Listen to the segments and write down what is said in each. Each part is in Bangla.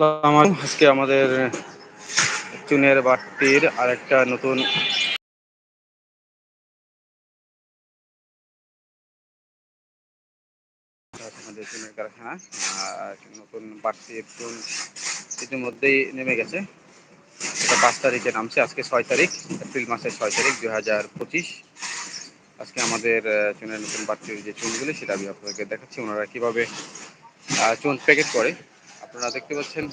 আসসালামু আজকে আমাদের চুনের বাটির আরেকটা নতুন আমাদের চুনের কারখানা নতুন বাড়তির চুন ইতিমধ্যেই নেমে গেছে। এটা পাঁচ তারিখে নামছে, আজকে ছয় তারিখ, এপ্রিল মাসের ছয় তারিখ দু হাজার পঁচিশ। আজকে আমাদের চুনের নতুন বাড়তির যে চুনগুলি, সেটা আমি আপনাদেরকে দেখাচ্ছি। ওনারা কীভাবে চুন প্যাকেট করে আপনারা দেখতে পাচ্ছেন।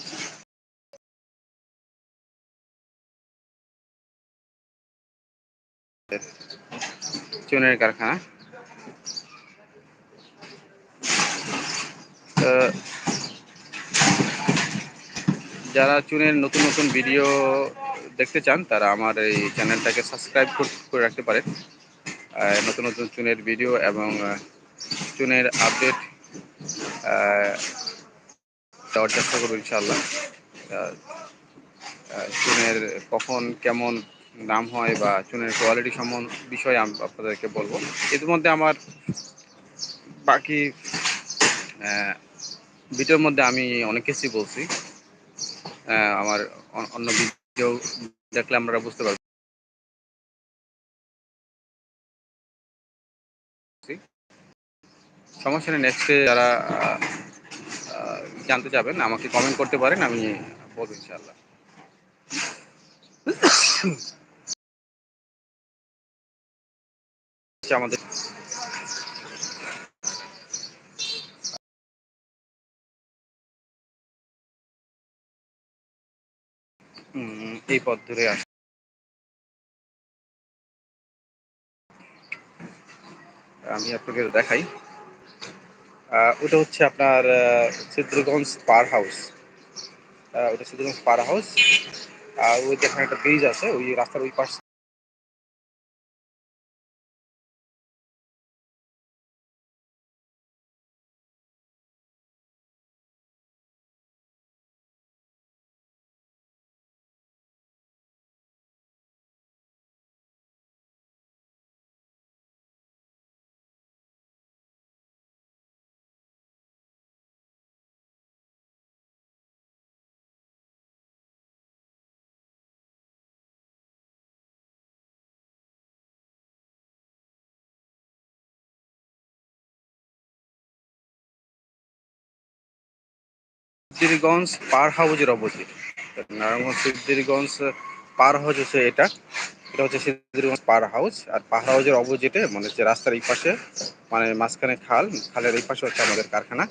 চুনের কারখানা। যারা চুনের নতুন নতুন ভিডিও দেখতে চান, তারা আমার এই চ্যানেলটাকে সাবস্ক্রাইব করে রাখতে পারেন। নতুন নতুন চুনের ভিডিও এবং চুনের আপডেট দেওয়ার চেষ্টা করব ইনশাল্লাহ চুনের কখন কেমন দাম হয় বা চুনের কোয়ালিটি সম্বন্ধ বিষয়ে আমি আপনাদেরকে বলব। ইতিমধ্যে আমার বাকি ভিডিওর মধ্যে আমি অনেক কিছুই বলছি। আমার অন্য ভিডিও দেখলে আমরা বুঝতে পারব সমস্যা নেই নেক্সটে যারা জানতে চাবেন, আমাকে কমেন্ট করতে পারেন, আমি বলব ইনশাআল্লাহ। আমাদের এই পথ ধরে আস আমি আপনাকে দেখাই। ওটা হচ্ছে আপনার সিদ্ধগঞ্জ পার হাউস। ওটা সিদ্ধগঞ্জ পার হাউস। আর ওই যেখানে একটা ব্রিজ আছে, ওই রাস্তার ওই পাশ। সিদ্ধিরগঞ্জ পার হাউজের opposite. Narayanganj Siddhirganj power house হচ্ছে এটা। এটা হচ্ছে সিদ্ধিরগঞ্জ পার হাউস আর পার হাউজের অপোজিটে মানে হচ্ছে রাস্তার এই পাশে মানে মাঝখানে খাল, খালের এই পাশে হচ্ছে আমাদের কারখানা।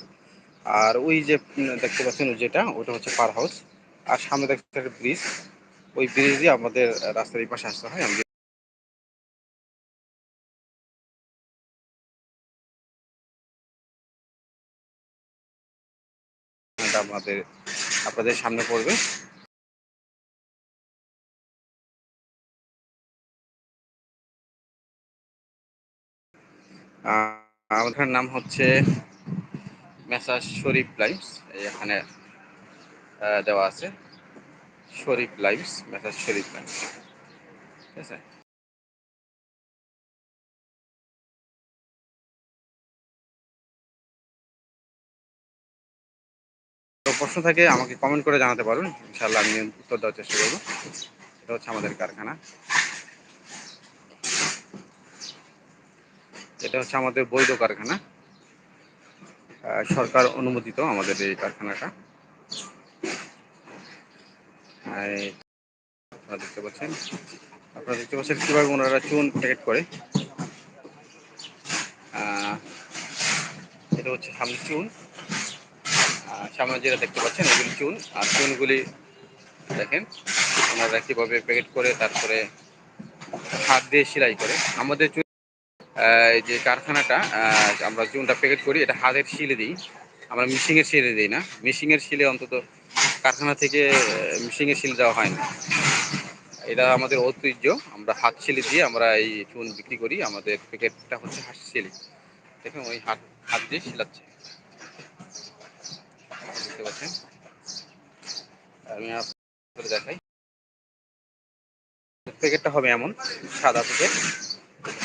আর ওই যে দেখতে পাচ্ছেন যেটা, ওটা হচ্ছে পার হাউস আর সামনে দেখতে একটা ব্রিজ। ওই ব্রিজ দিয়ে আমাদের রাস্তার এই পাশে আসতে হয়। আমি আমাদের, আপনাদের সামনে পড়বে। আমাদের নাম হচ্ছে মেসাজ শরীফ লাইভস এখানে দেওয়া আছে। Sharif lives, message Sharif lives. ঠিক আছে? প্রশ্ন থাকে, আমাকে কমেন্ট করে জানাতে পারুন ইনশাল্লাহ আমি উত্তর দেওয়ার চেষ্টা করব। এটা হচ্ছে আমাদের কারখানা। এটা হচ্ছে আমাদের বৈধ কারখানা। সরকার অনুমোদিত আমাদের এই কারখানাটা। আপনারা দেখতে পাচ্ছেন, আপনারা দেখতে পাচ্ছেন কীভাবে ওনারা চুন প্যাকেট করে। এটা হচ্ছে সামনে চুন। সামনে যেটা দেখতে পাচ্ছেন, এগুলি চুন। আর চুনগুলি দেখেন, ওনারা কীভাবে প্যাকেট করে, তারপরে হাত দিয়ে সেলাই করে। আমাদের চুন যে কারখানাটা আমরা চুনটা প্যাকেট করি, এটা হাতের শিলে দিই। আমরা মিশিংয়ের শিলে দিই না। মিশিংয়ের শিলে অন্তত কারখানা থেকে মিশিংয়ের শিল দেওয়া হয় না। এটা আমাদের ঐতিহ্য। আমরা হাত শিলি দিয়ে আমরা এই চুন বিক্রি করি। আমাদের প্যাকেটটা হচ্ছে হাত শিলি। দেখুন, ওই হাত হাত দিয়ে শিলাচ্ছে। দেখতে পাচ্ছেন। আমি আপনাদের দেখাই। প্যাকেটটা হবে এমন, সাদা প্যাকেট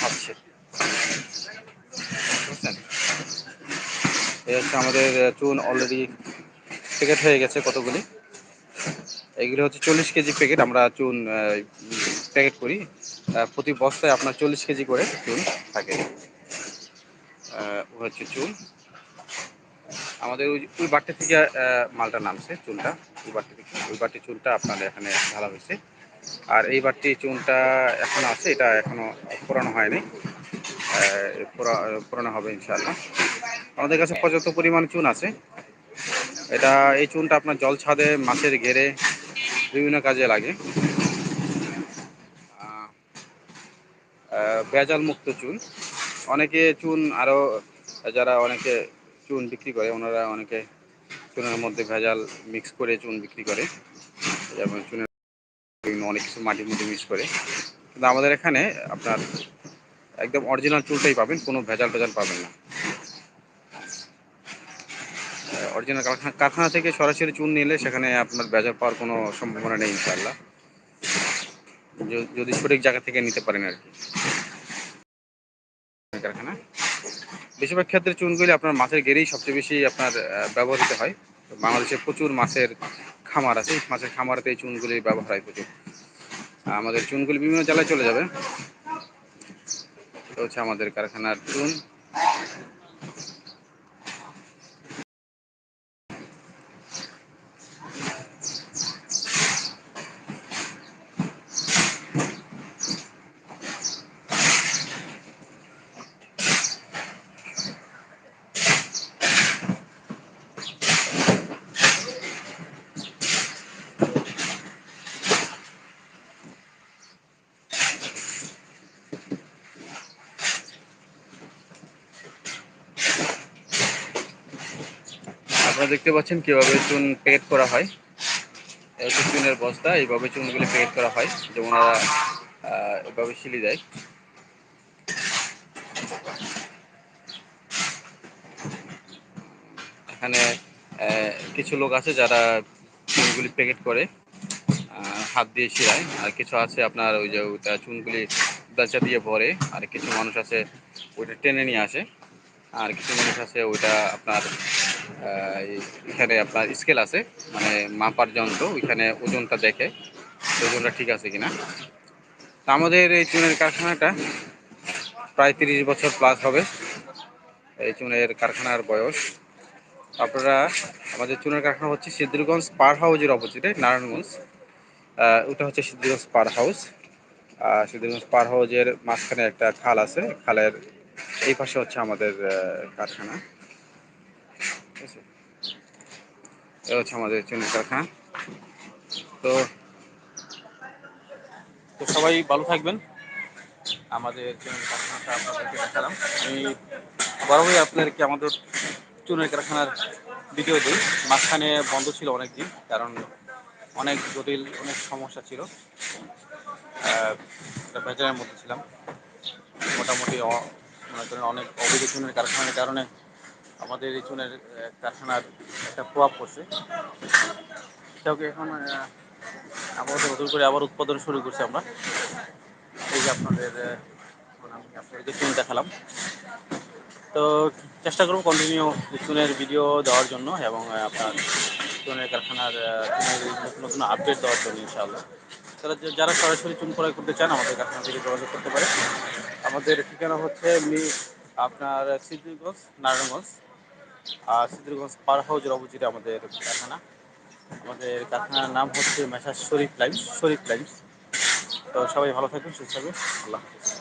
ভাবছে বুঝছেন? এই হচ্ছে আমাদের চুন অলরেডি প্যাকেট হয়ে গেছে কতগুলি? এগুলো হচ্ছে চল্লিশ কেজি প্যাকেট, আমরা চুন প্যাকেট করি। প্রতি বস্তায় আপনার চল্লিশ কেজি করে চুন থাকে। হচ্ছে চুন। আমাদের ওই ওই থেকে মালটা নামছে চুনটা। ওই বাড়তি থেকে ওই বাড়তি চুনটা আপনাদের এখানে ঢালা হয়েছে। আর এই বাড়তি চুনটা এখনও আছে, এটা এখনও পুরানো হয়নি। পুরানো হবে ইনশাআল্লাহ। আমাদের কাছে পর্যাপ্ত পরিমাণ চুন আছে। এটা, এই চুনটা আপনার জল ছাদে, মাছের ঘেরে বিভিন্ন কাজে লাগে। ভেজাল মুক্ত চুন। অনেকে চুন আরও যারা অনেকে চুন বিক্রি করে। ওনারা অনেকে চুনের মধ্যে ভেজাল মিক্স করে চুন বিক্রি করে। যেমন চুনের বিভিন্ন অনেক কিছু মাটির মধ্যে মিক্স করে। কিন্তু আমাদের এখানে আপনার একদম অরিজিনাল চুলটাই পাবেন, কোনো ভেজাল টেজাল পাবেন না। অরিজিনাল কারখানা কারখানা থেকে সরাসরি চুন নিলে সেখানে আপনার ভেজাল পাওয়ার কোনো সম্ভাবনা নেই ইনশাল্লাহ যদি সঠিক জায়গা থেকে নিতে পারেন আর কি। কারখানা? বেশিরভাগ ক্ষেত্রে চুনগুলি আপনার মাছের গেরেই সবচেয়ে বেশি আপনার ব্যবহৃত হয়। বাংলাদেশে প্রচুর মাছের খামার আছে। মাছের খামারেতে এই চুনগুলি ব্যবহার হয় প্রচুর। আমাদের চুনগুলি বিভিন্ন জেলায় চলে যাবে। হচ্ছে আমাদের কারখানার চুন আপনারা দেখতে পাচ্ছেন কীভাবে চুন প্যাকেট করা হয়। হচ্ছে চুনের বস্তা এইভাবে চুনগুলি প্যাকেট করা হয় ওরা আহ, এভাবে সিলি দেয়। এখানে কিছু লোক আছে যারা চুনগুলি প্যাকেট করে হাত দিয়ে শিরায় আর কিছু আছে আপনার ওই যে চুনগুলি বেলচা দিয়ে ভরে। আর কিছু মানুষ আছে ওইটা টেনে নিয়ে আসে। আর কিছু মানুষ আছে ওইটা আপনার এখানে আপনার স্কেল আছে মানে মাপার যন্ত্র, ওইখানে ওজনটা দেখে ওজনটা ঠিক আছে কিনা। তা আমাদের এই চুনের কারখানাটা প্রায় তিরিশ বছর প্লাস হবে, এই চুনের কারখানার বয়স। আপনারা, আমাদের চুনের কারখানা হচ্ছে সিদ্ধিরগঞ্জ পার হাউজের অপোজিটে, নারায়ণগঞ্জ। ওটা হচ্ছে Siddhirganj power house Siddhirganj power হাউজের মাঝখানে একটা খাল আছে, খালের এই পাশে হচ্ছে আমাদের কারখানা। আছে। এ হচ্ছে আমাদের চুনের কারখানা। তো তো সবাই ভালো থাকবেন। আমাদের চুনের কারখানাটা আপনাদেরকে দেখালাম। আমি বরাবরই আপনাদেরকে আমাদের চুনের কারখানার ভিডিও দিই। মাঝখানে বন্ধ ছিল অনেক দিন কারণ অনেক জটিল, অনেক সমস্যা ছিল। বেজারের মধ্যে ছিলাম। মোটামুটি অনেক অবৈধ চুনের কারখানার কারণে আমাদের এই চুনের কারখানার একটা প্রভাব পড়ছে। সেটাকে এখন আপাতত নতুন করে আবার উৎপাদন শুরু করছি আমরা। এই যে আপনাদের আপনাদেরকে চুন দেখালাম। তো চেষ্টা করব কন্টিনিউ চুনের ভিডিও দেওয়ার জন্য এবং আপনার চুনের কারখানার চুনের নতুন নতুন আপডেট দেওয়ার জন্য ইনশাআল্লাহ। তারা যারা সরাসরি চুন ক্রয় করতে চান, আমাদের কারখানা থেকে যোগাযোগ করতে পারে আমাদের ঠিকানা হচ্ছে আপনার সিদ্ধিরগঞ্জ নারায়ণগঞ্জ। সিদ্ধিরগঞ্জ পার হাউজের অপোজিটে আমাদের কারখানা। আমাদের কারখানার নাম হচ্ছে মেসার শরীফ লাইন্স শরীফ লাইন্স। তো সবাই ভালো থাকবেন, সুস্থ থাকবেন। আল্লাহ হাফিজ।